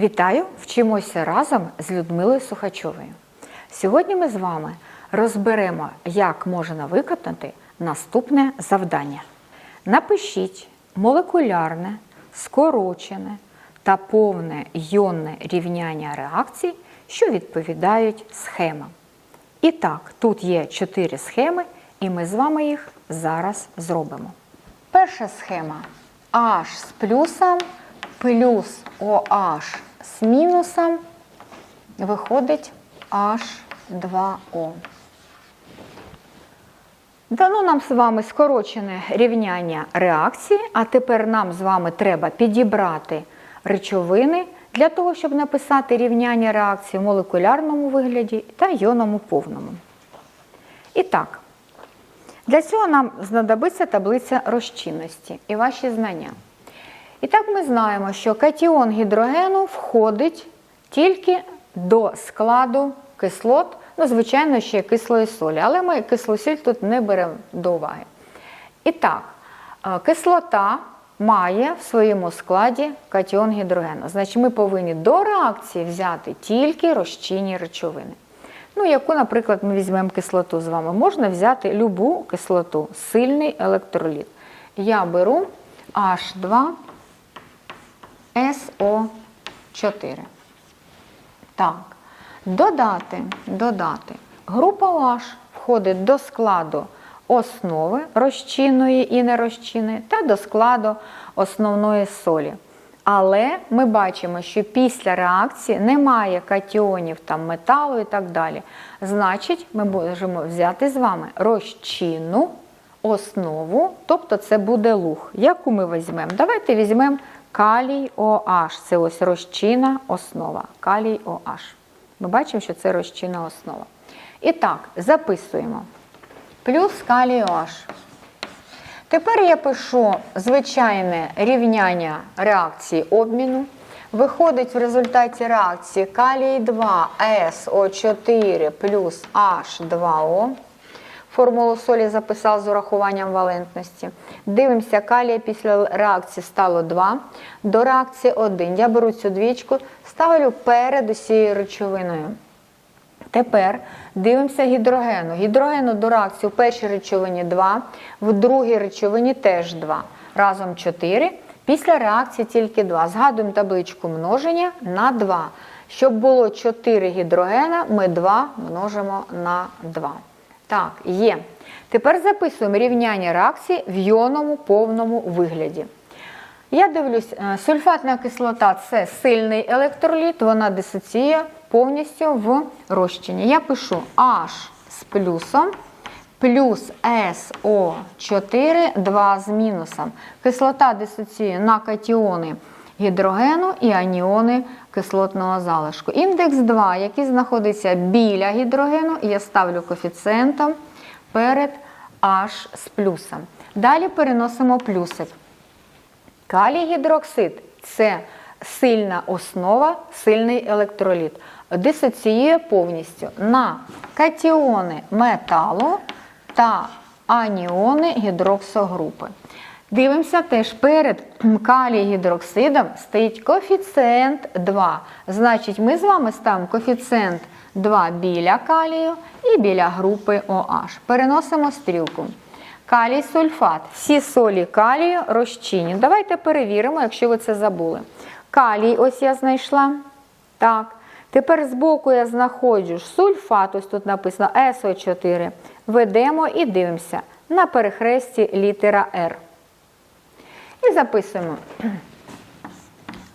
Вітаю! Вчимося разом з Людмилою Сухачовою. Сьогодні ми з вами розберемо, як можна виконати наступне завдання. Напишіть молекулярне, скорочене та повне йонне рівняння реакцій, що відповідають схемам. І так, тут є чотири схеми, і ми з вами їх зараз зробимо. Перша схема H з плюсом плюс OH з мінусом виходить H2O. Дано нам з вами скорочене рівняння реакції, а тепер нам з вами треба підібрати речовини для того, щоб написати рівняння реакції в молекулярному вигляді та йонному повному. І так, для цього нам знадобиться таблиця розчинності і ваші знання. І так ми знаємо, що катіон гідрогену входить тільки до складу кислот, ну, звичайно, ще кислої солі, але ми кислу сіль тут не беремо до уваги. І так, е, кислота має в своєму складі катіон гідрогену. Значить, ми повинні до реакції взяти тільки розчинні речовини. Ну, яку, наприклад, ми візьмемо кислоту з вами. Можна взяти любу кислоту, сильний електроліт. Я беру H2 СО4. Так, додати, додати. Група OH входить до складу основи розчинної і нерозчинної та до складу основної солі. Але ми бачимо, що після реакції немає катіонів там, металу і так далі. Значить, ми можемо взяти з вами розчинну основу, тобто це буде луг. Яку ми візьмемо? Давайте візьмемо калій OH. Це ось розчинна основа. Калій OH. Ми бачимо, що це розчинна основа. І так, записуємо. Плюс калій OH. Тепер я пишу звичайне рівняння реакції обміну. Виходить в результаті реакції калій 2 СО4 плюс H2O. Формулу солі записав з урахуванням валентності. Дивимося, калія після реакції стало 2. До реакції 1. Я беру цю двічку, ставлю перед усією речовиною. Тепер дивимося гідрогену. Гідрогену до реакції в першій речовині 2, в другій речовині теж 2. Разом 4. Після реакції тільки 2. Згадуємо табличку множення на 2. Щоб було 4 гідрогена, ми 2 множимо на 2. Так, є. Тепер записуємо рівняння реакції в йонному повному вигляді. Я дивлюсь, е, сульфатна кислота це сильний електроліт, вона дисоціює повністю в розчині. Я пишу H з плюсом плюс СО4, 2 з мінусом. Кислота дисоціює на катіони гідрогену і аніони кислотного залишку. Індекс 2, який знаходиться біля гідрогену, я ставлю коефіцієнтом перед H з плюсом. Далі переносимо плюсик. Калій гідроксид це сильна основа, сильний електроліт. Дисоціює повністю на катіони металу та аніони гідроксогрупи. Дивимося теж перед калій гідроксидом стоїть коефіцієнт 2. Значить, ми з вами ставимо коефіцієнт 2 біля калію і біля групи OH. Переносимо стрілку. Калій сульфат. Всі солі калію розчинні. Давайте перевіримо, якщо ви це забули. Калій, ось я знайшла. Так. Тепер збоку я знаходжу сульфат, ось тут написано СО4. Ведемо і дивимося на перехресті літера R. І записуємо.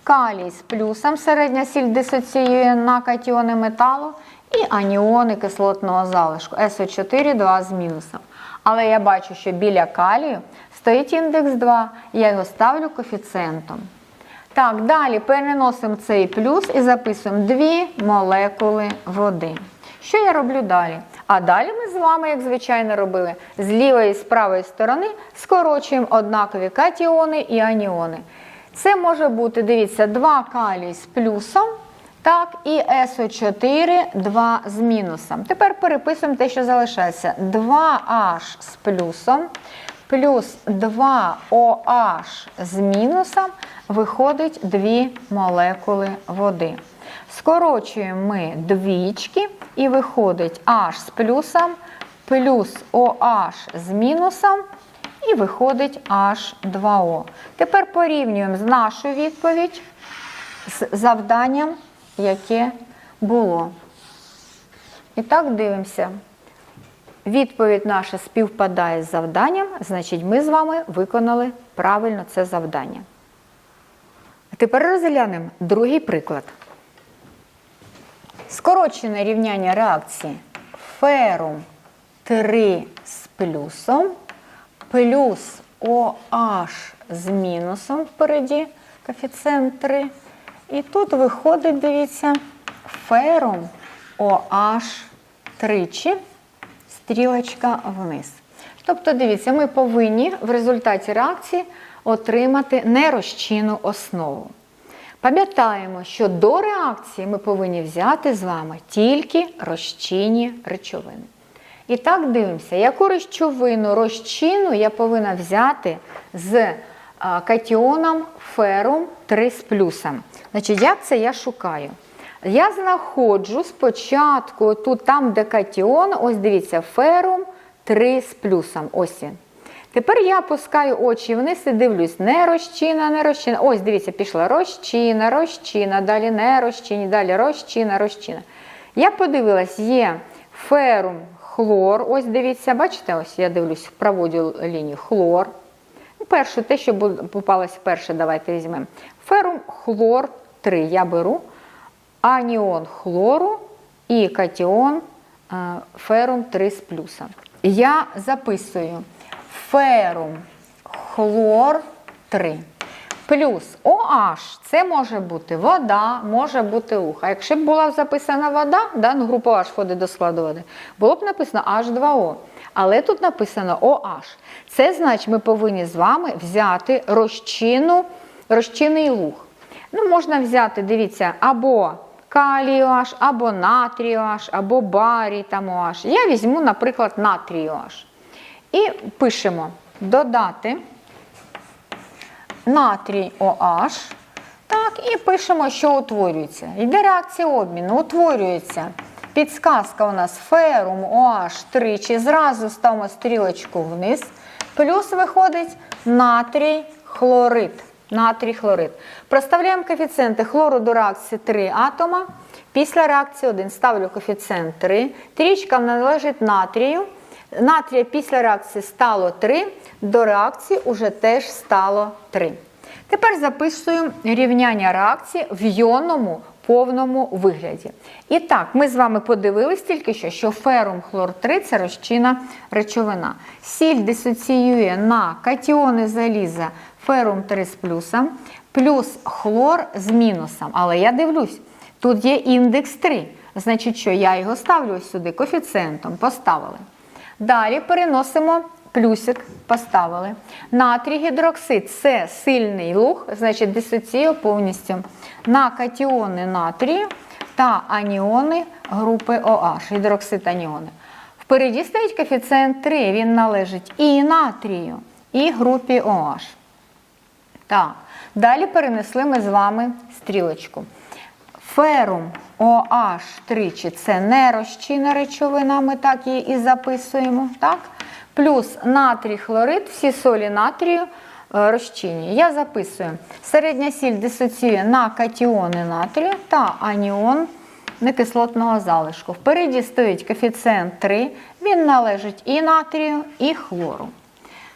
Калій з плюсом середня сіль дисоціює на катіони металу і аніони кислотного залишку. СО4, 2 з мінусом. Але я бачу, що біля калію стоїть індекс 2, я його ставлю коефіцієнтом. Так, далі переносимо цей плюс і записуємо дві молекули води. Що я роблю далі? А далі ми з вами, як звичайно, робили, з лівої і з правої сторони скорочуємо однакові катіони і аніони. Це може бути, дивіться, 2 калій з плюсом, так, і СО4, 2 з мінусом. Тепер переписуємо те, що залишається. 2H з плюсом, плюс 2OH з мінусом виходить 2 молекули води. Скорочуємо ми двічки і виходить H з плюсом плюс OH з мінусом і виходить H2O. Тепер порівнюємо з нашу відповідь з завданням, яке було. І так дивимося. Відповідь наша співпадає з завданням, значить, ми з вами виконали правильно це завдання. Тепер розглянемо другий приклад. Скорочене рівняння реакції ферум 3 з плюсом плюс OH з мінусом впереді, коефіцієнт 3. І тут виходить, дивіться, ферум OH тричі, стрілочка вниз. Тобто, дивіться, ми повинні в результаті реакції отримати нерозчинну основу. Пам'ятаємо, що до реакції ми повинні взяти з вами тільки розчинні речовини. І так дивимося, яку речовину розчину я повинна взяти з катіоном ферум 3 з плюсом. Значить, як це я шукаю? Я знаходжу спочатку тут, там, де катіон, ось дивіться, ферум 3 з плюсом. Ось. Тепер я опускаю очі вниз і дивлюсь, не розчина, не розчина. Ось, дивіться, пішла розчина, розчина, далі не розчині, далі розчина, розчина. Я подивилась, є ферум, хлор. Ось дивіться, бачите, ось я дивлюсь, проводжу лінію хлор. Перше, те, що попалось перше, давайте візьмемо. Ферум, хлор 3. Я беру аніон хлору і катіон е, ферум 3 з плюсом. Я записую ферум хлор 3. Плюс OH це може бути вода, може бути луг. А якщо б була записана вода, да, ну, група OH входить до складу води, було б написано H2O. Але тут написано OH. Це значить, ми повинні з вами взяти розчину, розчинний луг. Ну, Можна взяти, дивіться, або калій OH, або натрій OH, або барій там OH. Я візьму, наприклад, натрій OH. І пишемо додати натрій OH. Так, і пишемо, що утворюється. Йде реакція обміну, утворюється. Підсказка у нас ферум OH тричі. Зразу ставимо стрілочку вниз. Плюс виходить натрій хлорид. Натрій хлорид. Проставляємо коефіцієнти хлору до реакції 3 атома. Після реакції 1 ставлю коефіцієнт 3. Трічка належить натрію. Натрія після реакції стало 3, до реакції вже теж стало 3. Тепер записуємо рівняння реакції в йонному повному вигляді. І так, ми з вами подивились тільки що, що ферум хлор 3 це розчинна речовина. Сіль дисоціює на катіони заліза ферум 3 з плюсом, плюс хлор з мінусом. Але я дивлюсь, тут є індекс 3. Значить, що я його ставлю ось сюди коефіцієнтом, поставили. Далі переносимо плюсик, поставили. Натрій гідроксид це сильний луг, значить дисоціює повністю на катіони натрію та аніони групи OH, гідроксид аніони. Впереді стоїть коефіцієнт 3, він належить і натрію, і групі OH. Так, далі перенесли ми з вами стрілочку. Ферум OH тричі це нерозчинна речовина, ми так її і записуємо. так? Плюс натрій хлорид, всі солі натрію е, розчинні. Я записую. Середня сіль дисоціює на катіони натрію та аніон некислотного залишку. Впереді стоїть коефіцієнт 3, він належить і натрію, і хлору.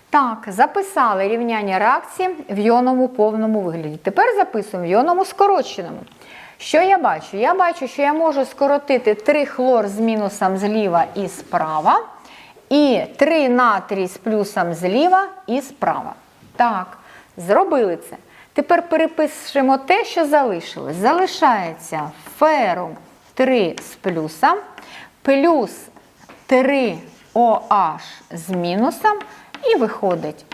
Так, записали рівняння реакції в йонному повному вигляді. Тепер записуємо в йонному скороченому. Що я бачу? Я бачу, що я можу скоротити 3 хлор з мінусом зліва і справа, і 3 натрій з плюсом зліва і справа. Так, зробили це. Тепер перепишемо те, що залишилось. Залишається ферум 3 з плюсом, плюс 3 OH з мінусом, і виходить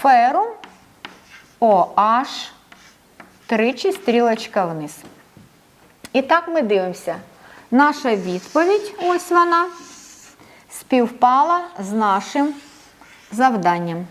ферум OH тричі стрілочка вниз. І так ми дивимося. Наша відповідь, ось вона, співпала з нашим Завдання.